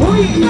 Woo!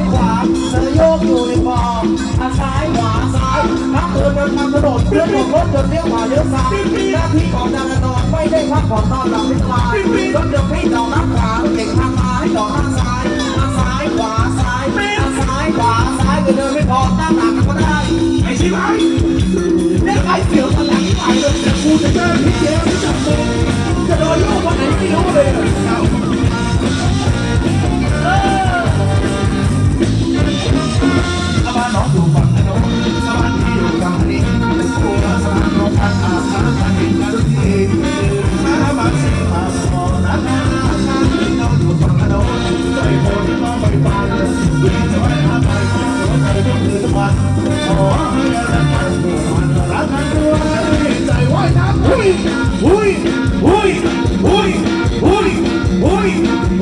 เธอโยกอยู่ในฟองทางซ้ายขวาซ้ายนักเดินเดินตามถนนเรื่องของรถยนต์เลี้ยวขวาเลี้ยวซ้ายหน้าที่ของจราจรไม่ได้พักผ่อนนอนหลับไม่สบายรถเดินให้จอดรับขวาเก่งทางซ้ายจอดทางซ้ายทางซ้ายขวาซ้ายทางซ้ายขวาซ้ายก็เดินไม่พอตั้งหลักก็ได้ไอ้ชิบหายเรียกใครเสียวตลังที่ไหนเลยแต่กูจะเดินที่เดียวที่จับมือจะโดนลูกวันไหนไม่รู้เลย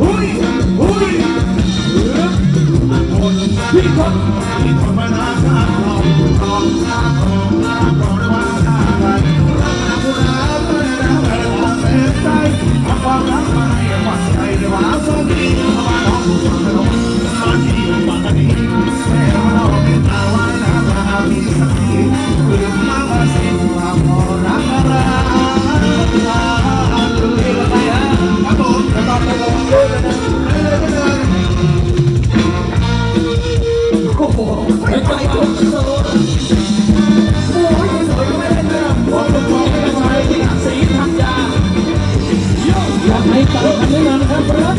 อุ้ยอุ้ยมันที่ทนพี่ทนมานานาติรองรองรอองรอองรองชาติรัรักรัไม่ได้แต่ต้องเสียใจทำความรักมาให้หวั่ใจในาสนาที่ทำาน้องผู้ชายน้องมาที่ โอ้โหไปไป